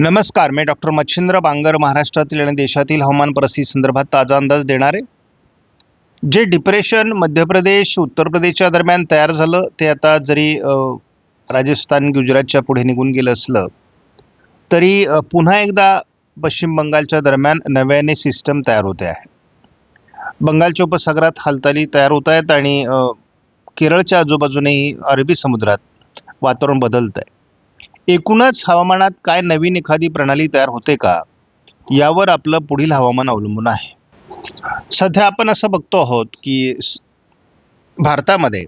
नमस्कार मी डॉक्टर मच्छिंद्र बांगर महाराष्ट्रातील आणि देशातील हवामान परिस्थिती संदर्भात ताजा अंदाज देणार. आहे जे डिप्रेशन मध्य प्रदेश उत्तर प्रदेशच्या दरम्यान तयार झालं ते आता जरी राजस्थान गुजरातच्या पुढे निघून गेलं असलं तरी पुन्हा एकदा पश्चिम बंगालच्या दरम्यान नव्याने सिस्टम तयार होते आहे. बंगालच्या उपसागरात हालचाली तयार होत आहेत आणि केरळच्या आजूबाजूनेही अरबी समुद्रात वातावरण बदलत आहे. एकूणच हवामानात काय नवीन एखादी प्रणाली तयार होते का? यावर आपलं पुढील हवामान अवलंबून आहे. सध्या आपण असं बघतो आहोत की भारतामध्ये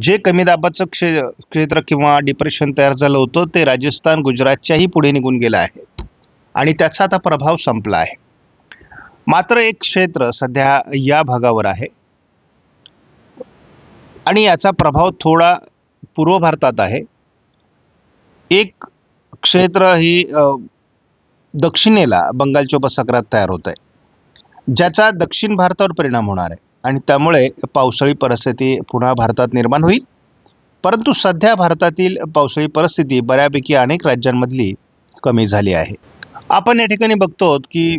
जे कमी दाबाचं क्षे क्षेत्र किंवा डिप्रेशन तयार झालं होतं ते राजस्थान गुजरातच्याही पुढे निघून गेलं आहे. आणि त्याचा आता प्रभाव संपला आहे. मात्र एक क्षेत्र सध्या या भागावर आहे. आणि याचा प्रभाव थोडा पूर्व भारतात आहे. एक क्षेत्र ही दक्षिणेला बंगालच्या उपसागरात तयार होत आहे ज्याचा दक्षिण भारतावर परिणाम होणार आहे. आणि त्यामुळे पावसाळी परिस्थिती पुन्हा भारतात निर्माण होईल. परंतु सध्या भारतातील पावसाळी परिस्थिती बऱ्यापैकी अनेक राज्यांमधली कमी झाली आहे. आपण या ठिकाणी बघतो की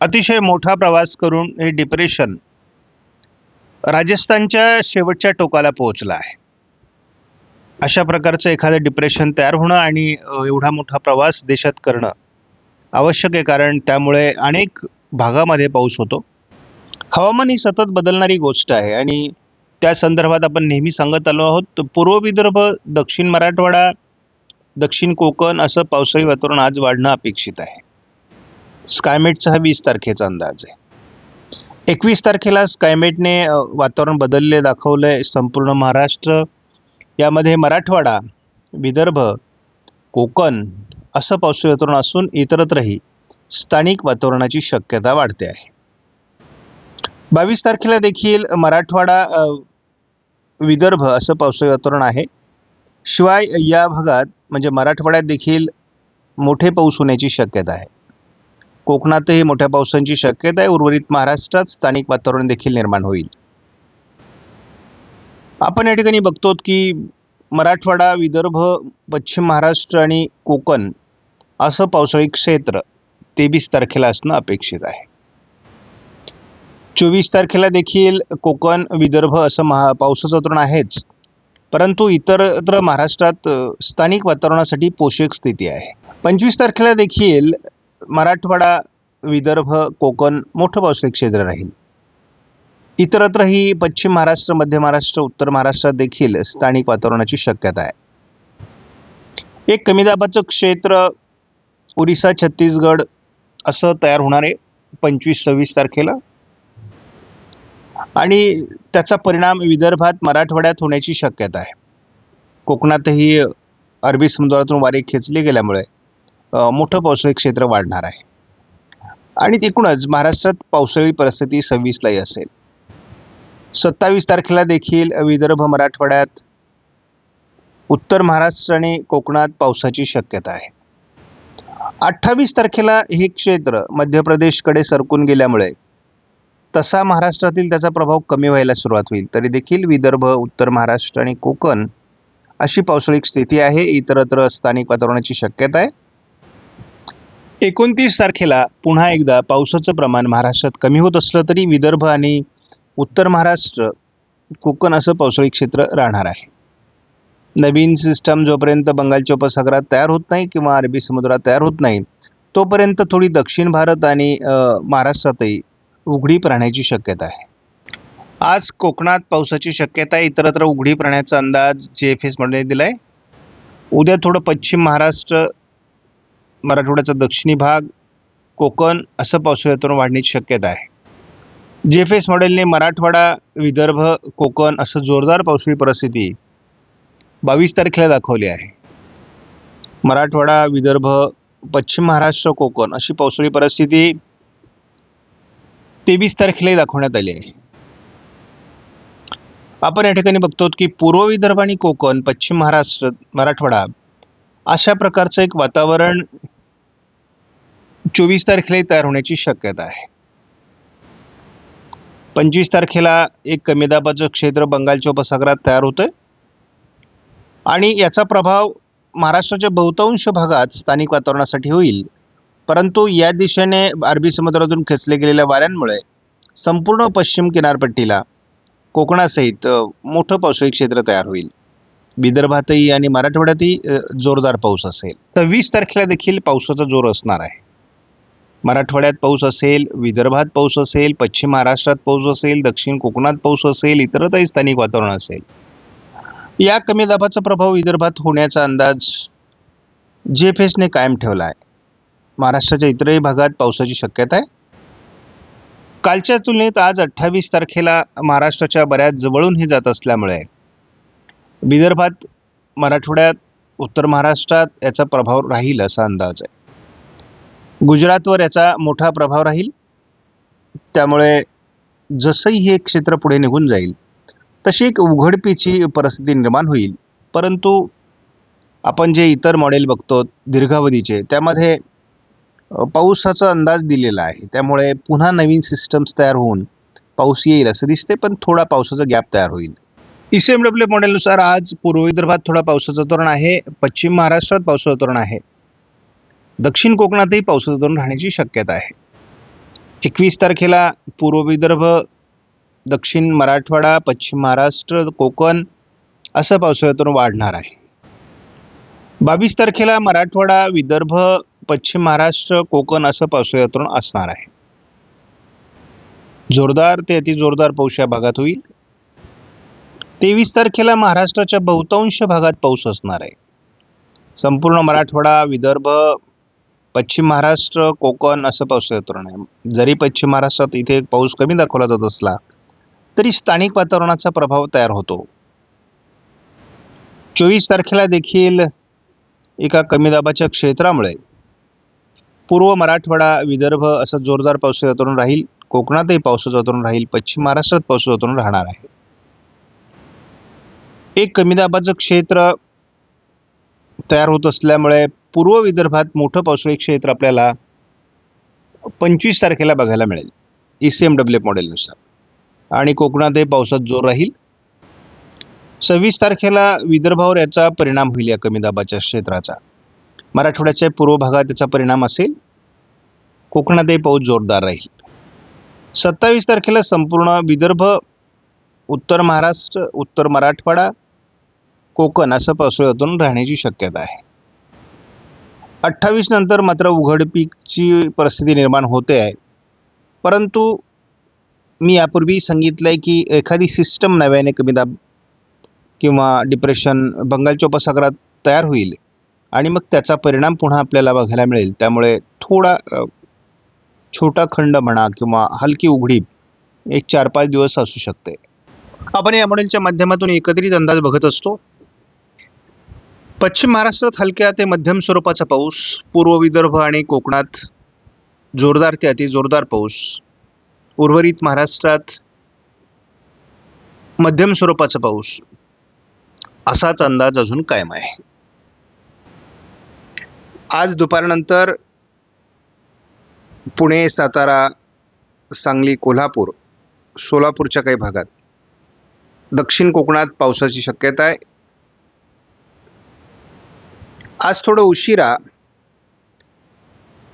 अतिशय मोठा प्रवास करून हे डिप्रेशन राजस्थानच्या शेवटच्या टोकाला पोहोचलं आहे. अशा प्रकारचं एखादं डिप्रेशन तयार होणं आणि एवढा मोठा प्रवास देशात करणं आवश्यक आहे. कारण त्यामुळे अनेक भागामध्ये पाऊस होतो. हवामान ही सतत बदलणारी गोष्ट आहे आणि त्या संदर्भात आपण नेहमी सांगत आलो आहोत. पूर्व विदर्भ दक्षिण मराठवाडा दक्षिण कोकण असं पावसाळी वातावरण आज वाढणं अपेक्षित आहे. स्कायमेटचा हा वीस तारखेचा अंदाज आहे. एकवीस तारखेला स्कायमेटने वातावरण बदलले दाखवलं आहे संपूर्ण महाराष्ट्र. यामध्ये मराठवाडा विदर्भ कोकण असं पावसाळी वातावरण असून इतरत्रही स्थानिक वातावरणाची शक्यता वाढते आहे. बावीस तारखेला देखील मराठवाडा विदर्भ असं पावसाळी वातावरण आहे. शिवाय या भागात म्हणजे मराठवाड्यात देखील मोठे पाऊस होण्याची शक्यता आहे. कोकणातही मोठ्या पावसांची शक्यता आहे. उर्वरित महाराष्ट्रात स्थानिक वातावरण देखील निर्माण होईल. आपण या ठिकाणी बघतो की मराठवाडा विदर्भ पश्चिम महाराष्ट्र आणि कोकण असं पावसाळी क्षेत्र तेवीस तारखेला असणं अपेक्षित आहे. चोवीस तारखेला देखील कोकण विदर्भ असं महा पावसाचं वातावरण आहेच. परंतु इतरत्र महाराष्ट्रात स्थानिक वातावरणासाठी पोषक स्थिती आहे. पंचवीस तारखेला देखील मराठवाडा विदर्भ कोकण मोठं पावसाळी क्षेत्र राहील. इतरत्रही पश्चिम महाराष्ट्र मध्य महाराष्ट्र उत्तर महाराष्ट्रात देखील स्थानिक वातावरणाची शक्यता आहे. एक कमी दाबाचं क्षेत्र ओरिसा छत्तीसगड असं तयार होणार आहे पंचवीस सव्वीस तारखेला. आणि त्याचा परिणाम विदर्भात मराठवाड्यात होण्याची शक्यता आहे. कोकणातही अरबी समुद्रातून वारे खेचले गेल्यामुळे मोठं पावसाळी क्षेत्र वाढणार आहे. आणि एकूणच महाराष्ट्रात पावसाळी परिस्थिती सव्वीसलाही असेल. सत्तावीस तारखेला देखील विदर्भ मराठवाड्यात उत्तर महाराष्ट्र आणि कोकणात पावसाची शक्यता आहे. अठ्ठावीस तारखेला हे क्षेत्र मध्य प्रदेशकडे सरकून गेल्यामुळे तसा महाराष्ट्रातील त्याचा प्रभाव कमी व्हायला सुरुवात होईल. तरी देखील विदर्भ उत्तर महाराष्ट्र आणि कोकण अशी पावसाळी स्थिती आहे. इतरत्र स्थानिक वातावरणाची शक्यता आहे. एकोणतीस तारखेला पुन्हा एकदा पावसाचं प्रमाण महाराष्ट्रात कमी होत असलं तरी विदर्भ आणि उत्तर महाराष्ट्र कोकण असं पावसाळी क्षेत्र राहणार आहे. नवीन सिस्टम जोपर्यंत बंगालच्या उपसागरात तयार होत नाही किंवा अरबी समुद्रात तयार होत नाही तोपर्यंत थोडी दक्षिण भारत आणि महाराष्ट्रातही उघडीप राहण्याची शक्यता आहे. आज कोकणात पावसाची शक्यता आहे इतरत्र उघडीप राहण्याचा अंदाज जे एफ एसमध्ये दिला आहे उद्या थोडं पश्चिम महाराष्ट्र मराठवाड्याचा दक्षिणी भाग कोकण असं पावसाळ्यातून वाढण्याची शक्यता आहे. जे एफ एस मॉडेलने मराठवाडा विदर्भ कोकण असं जोरदार पावसाळी परिस्थिती बावीस तारखेला दाखवली आहे. मराठवाडा विदर्भ पश्चिम महाराष्ट्र कोकण अशी पावसाळी परिस्थिती तेवीस तारखेलाही दाखवण्यात आली आहे. आपण या ठिकाणी बघतो की पूर्व विदर्भ आणि कोकण पश्चिम महाराष्ट्र मराठवाडा अशा प्रकारचं एक वातावरण चोवीस तारखेलाही तयार होण्याची शक्यता आहे. पंचवीस तारखेला एक कमी दाबाचं क्षेत्र बंगालच्या उपसागरात तयार होतं आणि याचा प्रभाव महाराष्ट्राच्या बहुतांश भागात स्थानिक वातावरणासाठी होईल. परंतु या दिशेने अरबी समुद्रातून खेचले गेलेल्या वाऱ्यांमुळे संपूर्ण पश्चिम किनारपट्टीला कोकणासहित मोठं पावसाळी क्षेत्र तयार होईल. विदर्भातही आणि मराठवाड्यातही जोरदार पाऊस असेल. सव्वीस तारखेला देखील पावसाचा जोर असणार आहे. मराठवाड्यात पाऊस असेल विदर्भात पाऊस असेल पश्चिम महाराष्ट्रात पाऊस असेल दक्षिण कोकणात पाऊस असेल इतरतही स्थानिक वातावरण असेल. या कमी दाबाचा प्रभाव विदर्भात होण्याचा अंदाज जे एफ एसने कायम ठेवला आहे. महाराष्ट्राच्या इतरही भागात पावसाची शक्यता आहे. कालच्या तुलनेत आज अठ्ठावीस तारखेला महाराष्ट्राच्या बऱ्याच जवळून हे जात असल्यामुळे विदर्भात मराठवाड्यात उत्तर महाराष्ट्रात याचा प्रभाव राहील असा अंदाज आहे. गुजरातवर याचा मोठा प्रभाव राहील. त्यामुळे जसंही हे क्षेत्र पुढे निघून जाईल तशी एक उघडपीची परिस्थिती निर्माण होईल. परंतु आपण जे इतर मॉडेल बघतो दीर्घावधीचे त्यामध्ये पावसाचा अंदाज दिलेला आहे. त्यामुळे पुन्हा नवीन सिस्टम्स तयार होऊन पाऊस येईल असं दिसते पण थोडा पावसाचा गॅप तयार होईल. ई सी एम डब्ल्यू मॉडेलनुसार आज पूर्व विदर्भात थोडा पावसाचं वातावरण आहे. पश्चिम महाराष्ट्रात पावसाचं वातावरण आहे. दक्षिण कोकणातही पावसाचं वातावरण राहण्याची शक्यता आहे. एकवीस तारखेला पूर्व विदर्भ दक्षिण मराठवाडा पश्चिम महाराष्ट्र कोकण असं पावसाळ्यातून वाढणार आहे. बावीस तारखेला मराठवाडा विदर्भ पश्चिम महाराष्ट्र कोकण असं पावसाळ्यातून असणार आहे. जोरदार ते अति जोरदार पाऊस या भागात होईल. तेवीस तारखेला महाराष्ट्राच्या बहुतांश भागात पाऊस असणार आहे. संपूर्ण मराठवाडा विदर्भ पश्चिम महाराष्ट्र कोकण असं पाऊस वातावरण आहे जरी पश्चिम महाराष्ट्रात इथे पाऊस कमी दाखवला जात असला तरी स्थानिक वातावरणाचा प्रभाव तयार होतो. चोवीस तारखेला देखील एका कमी दाबाच्या क्षेत्रामुळे पूर्व मराठवाडा विदर्भ असं जोरदार पावसाचं वातावरण राहील कोकणातही पावसाचं वातावरण राहील पश्चिम महाराष्ट्रात पावसाचं वातावरण राहणार आहे. एक कमी दाबाचं क्षेत्र तयार होत असल्यामुळे पूर्व विदर्भात मोठं पावसाळी क्षेत्र आपल्याला पंचवीस तारखेला बघायला मिळेल ई सी एम डब्ल्यू मॉडेलनुसार. आणि कोकणातही पावसात जोर राहील. सव्वीस तारखेला विदर्भावर याचा परिणाम होईल या कमी दाबाच्या क्षेत्राचा. मराठवाड्याच्या पूर्व भागात याचा परिणाम असेल. कोकणातही पाऊस जोरदार राहील. सत्तावीस तारखेला संपूर्ण विदर्भ उत्तर महाराष्ट्र उत्तर मराठवाडा कोकण असं पावसाळ्यातून राहण्याची शक्यता आहे. अठ्ठावीस नंतर मात्र उघडपीकची परिस्थिती निर्माण होते आहे. परंतु मी यापूर्वी सांगितलं आहे की एखादी सिस्टम नव्याने कमी दाब किंवा डिप्रेशन बंगालच्या उपसागरात तयार होईल आणि मग त्याचा परिणाम पुन्हा आपल्याला बघायला मिळेल. त्यामुळे थोडा छोटा खंड म्हणा किंवा हलकी उघडीप एक चार पाच दिवस असू शकते. आपण या मॉडेलच्या माध्यमातून एकत्रित अंदाज बघत असतो. पश्चिम महाराष्ट्रात हलक्या ते मध्यम स्वरूपाचा पाऊस पूर्व विदर्भ आणि कोकणात जोरदार ते अति जोरदार पाऊस. उर्वरित महाराष्ट्रात मध्यम स्वरूपाचा पाऊस. असाच अंदाज अजून कायम आहे. आज दुपारनंतर पुणे सातारा सांगली कोल्हापूर सोलापूरच्या काही भागात दक्षिण कोकणात पावसाची शक्यता आहे. आज थोडं उशिरा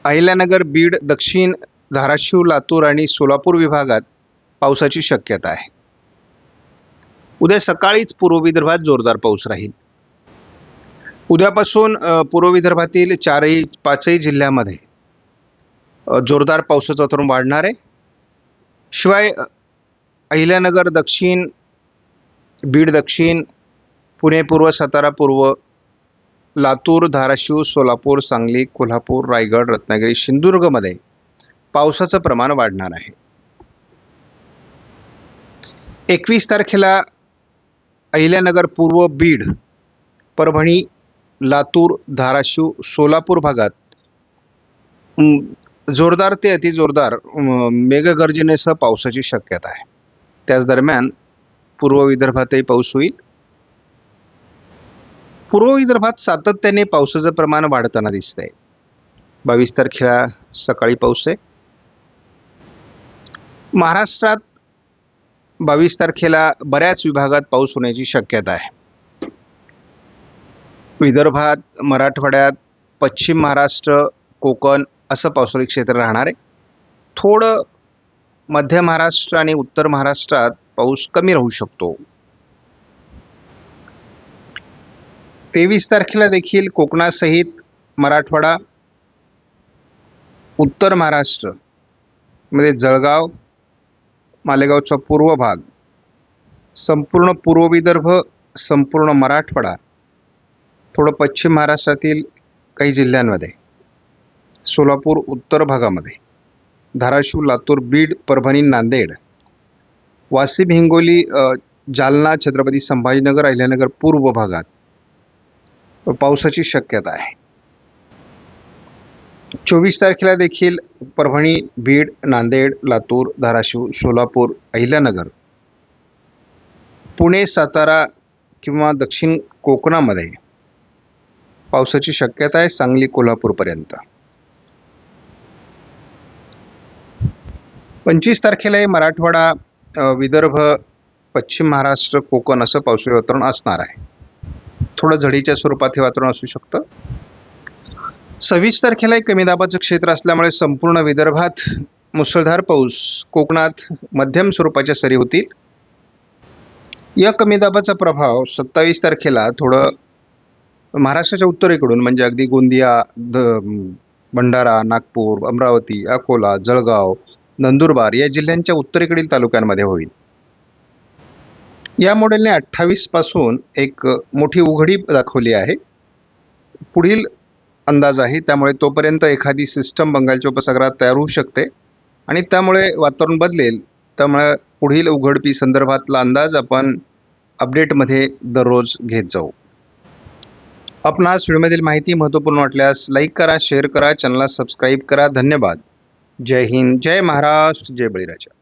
अहिल्यानगर बीड दक्षिण धाराशिव लातूर आणि सोलापूर विभागात पावसाची शक्यता आहे. उद्या सकाळीच पूर्व विदर्भात जोरदार पाऊस राहील. उद्यापासून पूर्व विदर्भातील चारही पाचही जिल्ह्यामध्ये जोरदार पावसाचं तरुण वाढणार आहे. शिवाय अहिल्यानगर दक्षिण बीड दक्षिण पुणे पूर्व सातारा पूर्व लातूर धाराशिव सोलापूर सांगली कोल्हापूर रायगड रत्नागिरी सिंधुदुर्गमध्ये पावसाचं प्रमाण वाढणार आहे. एकवीस तारखेला अहिल्यानगर पूर्व बीड परभणी लातूर धाराशिव सोलापूर भागात जोरदार ते अतिजोरदार मेघगर्जनेसह पावसाची शक्यता आहे. त्याच दरम्यान पूर्व विदर्भातही पाऊस होईल. पूर्व विदर्भात सातत्याने पावसाचं प्रमाण वाढताना दिसतंय. बावीस तारखेला सकाळी पाऊस आहे. महाराष्ट्रात बावीस तारखेला बऱ्याच विभागात पाऊस होण्याची शक्यता आहे. विदर्भात मराठवाड्यात पश्चिम महाराष्ट्र कोकण असं पावसाळी क्षेत्र राहणार आहे. थोडं मध्य महाराष्ट्र आणि उत्तर महाराष्ट्रात पाऊस कमी राहू शकतो. तेवीस तारखेला देखील कोकणासहित मराठवाडा उत्तर महाराष्ट्रमध्ये जळगाव मालेगावचा पूर्व भाग संपूर्ण पूर्व विदर्भ संपूर्ण मराठवाडा थोडं पश्चिम महाराष्ट्रातील काही जिल्ह्यांमध्ये सोलापूर उत्तर भागामध्ये धाराशिव लातूर बीड परभणी नांदेड वाशिम हिंगोली जालना छत्रपती संभाजीनगर अहिल्यानगर पूर्व भागात पावसाची शक्यता आहे. चोवीस तारखेला देखील परभणी बीड नांदेड लातूर धाराशिव सोलापूर अहिल्यानगर पुणे सातारा किंवा दक्षिण कोकणामध्ये पावसाची शक्यता आहे सांगली कोल्हापूरपर्यंत. पंचवीस तारखेला हे मराठवाडा विदर्भ पश्चिम महाराष्ट्र कोकण असं पावसाळी वातावरण असणार आहे. थोडं झडीच्या स्वरूपात हे वातावरण असू शकतं. सव्वीस तारखेला एक कमी दाबाचं क्षेत्र असल्यामुळे संपूर्ण विदर्भात मुसळधार पाऊस कोकणात मध्यम स्वरूपाच्या सरी होतील. या कमी दाबाचा प्रभाव सत्तावीस तारखेला थोडं महाराष्ट्राच्या उत्तरेकडून म्हणजे अगदी गोंदिया द भंडारा नागपूर अमरावती अकोला जळगाव नंदुरबार या जिल्ह्यांच्या उत्तरेकडील तालुक्यांमध्ये होईल. या मॉडेलने अठ्ठावीसपासून एक मोठी उघडी दाखवली आहे. पुढील अंदाज आहे त्यामुळे तोपर्यंत एखादी सिस्टम बंगालच्या उपसागरात तयार होऊ शकते. आणि त्यामुळे वातावरण बदलेल त्यामुळे पुढील उघडपी संदर्भातला अंदाज आपण अपडेटमध्ये दररोज घेत जाऊ. आपणास व्हिडिओमधील माहिती महत्त्वपूर्ण वाटल्यास लाईक करा शेअर करा चॅनलला सबस्क्राईब करा. धन्यवाद. जय हिंद जय महाराष्ट्र जय बळीराजा.